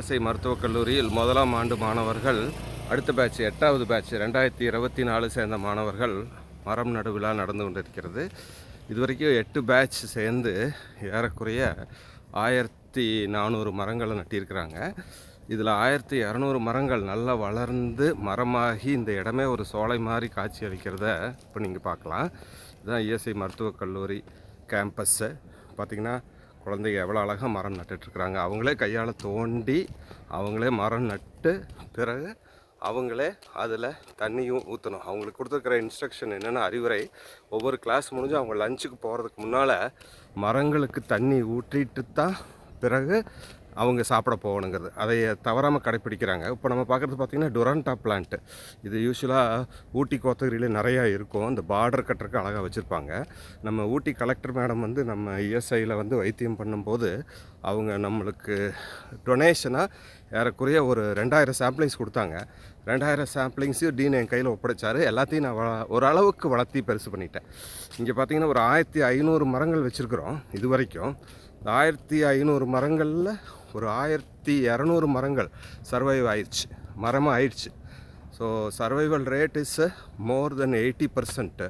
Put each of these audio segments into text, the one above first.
ESI மருத்துவக் கல்லூரியில் முதலாம் ஆண்டு மாணவர்கள் அடுத்த பேட்ச் எட்டாவது பேட்ச் ரெண்டாயிரத்தி இருபத்தி நாலு சேர்ந்த மாணவர்கள் மரம் நடுவிழா நடந்து கொண்டிருக்கிறது. இதுவரைக்கும் எட்டு பேட்ச் சேர்ந்து ஏறக்குறைய ஆயிரத்தி நானூறு மரங்களை நட்டியிருக்கிறாங்க. இதில் ஆயிரத்தி இரநூறு மரங்கள் நல்லா வளர்ந்து மரமாகி இந்த இடமே ஒரு சோலை மாதிரி காட்சி அளிக்கிறத இப்போ நீங்கள் பார்க்கலாம். இதுதான் இஎஸ்ஐ மருத்துவக் கல்லூரி கேம்பஸ்ஸு பார்த்திங்கன்னா குழந்தைங்க எவ்வளோ அழகாக மரம் நட்டுட்ருக்குறாங்க. அவங்களே கையால் தோண்டி அவங்களே மரம் நட்டு பிறகு அவங்களே அதில் தண்ணியும் ஊற்றணும். அவங்களுக்கு கொடுத்துருக்குற இன்ஸ்ட்ரக்ஷன் என்னென்ன அறிவுரை. ஒவ்வொரு கிளாஸ் முடிஞ்சு அவங்க லஞ்சுக்கு போகிறதுக்கு முன்னால் மரங்களுக்கு தண்ணி ஊற்றிட்டு தான் பிறகு அவங்க சாப்பிட போகணுங்கிறது. அதை தவறாமல் கடைப்பிடிக்கிறாங்க. இப்போ நம்ம பார்க்குறது பார்த்திங்கன்னா டொரண்டா பிளான்ட்டு இது யூஸ்வலாக ஊட்டி கோத்தகிரியில் நிறையா இருக்கும். இந்த பார்டர் கட்டுறக்கு அழகாக வச்சுருப்பாங்க. நம்ம ஊட்டி கலெக்டர் மேடம் வந்து நம்ம இஎஸ்ஐயில் வந்து வைத்தியம் பண்ணும்போது அவங்க நம்மளுக்கு டொனேஷனாக ஏறக்குறைய ஒரு ரெண்டாயிரம் சாம்பிளிங்ஸ் கொடுத்தாங்க. ரெண்டாயிரம் சாம்பிளிங்ஸையும் டீன் என் கையில் ஒப்படைச்சாரு. எல்லாத்தையும் நான் வ- ஓரளவுக்கு வளர்த்தி பெருசு பண்ணிட்டேன். இங்கே பார்த்தீங்கன்னா ஒரு ஆயிரத்தி ஐநூறு மரங்கள் வச்சுருக்குறோம். இது வரைக்கும் ஆயிரத்தி ஐநூறு மரங்களில் ஒரு ஆயிரத்தி இரநூறு மரங்கள் சர்வைவ் ஆயிடுச்சு. மரமாக ஆயிடுச்சு. So survival rate is more than eighty percent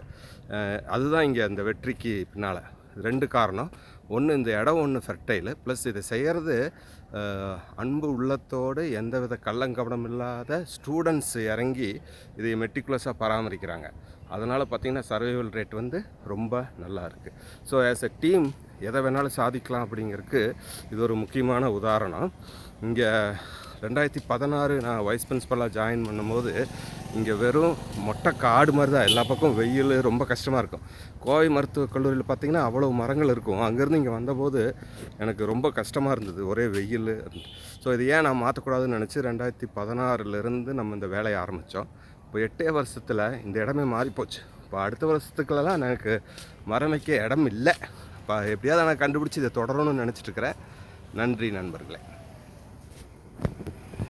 அதுதான் இங்கே அந்த வெற்றிக்கு பின்னால். ரெண்டு காரணம். ஒன்று இந்த இடம் ஒன்று ஃபெர்டைலு ப்ளஸ் இதை செய்கிறது அன்பு உள்ளத்தோடு எந்தவித கள்ளங்கபடம் இல்லாத ஸ்டூடெண்ட்ஸ் இறங்கி இதை மெட்டிகுலஸாக பராமரிக்கிறாங்க. அதனால் பார்த்திங்கன்னா சர்வைவல் ரேட் வந்து ரொம்ப நல்லா இருக்குது ஸோ ஆஸ் எ டீம் எதை வேணாலும் சாதிக்கலாம் அப்படிங்கிறதுக்கு இது ஒரு முக்கியமான உதாரணம். இங்கே ரெண்டாயிரத்தி பதினாறு நான் வைஸ் பிரின்ஸ்பலாக ஜாயின் பண்ணும்போது இங்கே வெறும் மொட்டை காடு மாதிரி தான். எல்லா பக்கம் வெயில் ரொம்ப கஷ்டமாக இருக்கும். கோவை மருத்துவக் கல்லூரியில் பார்த்திங்கன்னா அவ்வளோ மரங்கள் இருக்கும். அங்கேருந்து இங்கே வந்தபோது எனக்கு ரொம்ப கஷ்டமாக இருந்தது. ஒரே வெயில். ஸோ இது ஏன் நான் மாற்றக்கூடாதுன்னு நினச்சி ரெண்டாயிரத்தி பதினாறுலேருந்து நம்ம இந்த வேலையை ஆரம்பித்தோம் இப்போ எட்டே வருஷத்தில் இந்த இடமே மாறிப்போச்சு இப்போ அடுத்த வருஷத்துக்குள்ளலாம் எனக்கு மரம் வைக்க இடம் இல்லை. இப்போ எப்படியாவது நான் கண்டுபிடிச்சி இதை தொடரணும்னு நினச்சிட்டு இருக்கிறேன். நன்றி நண்பர்களே.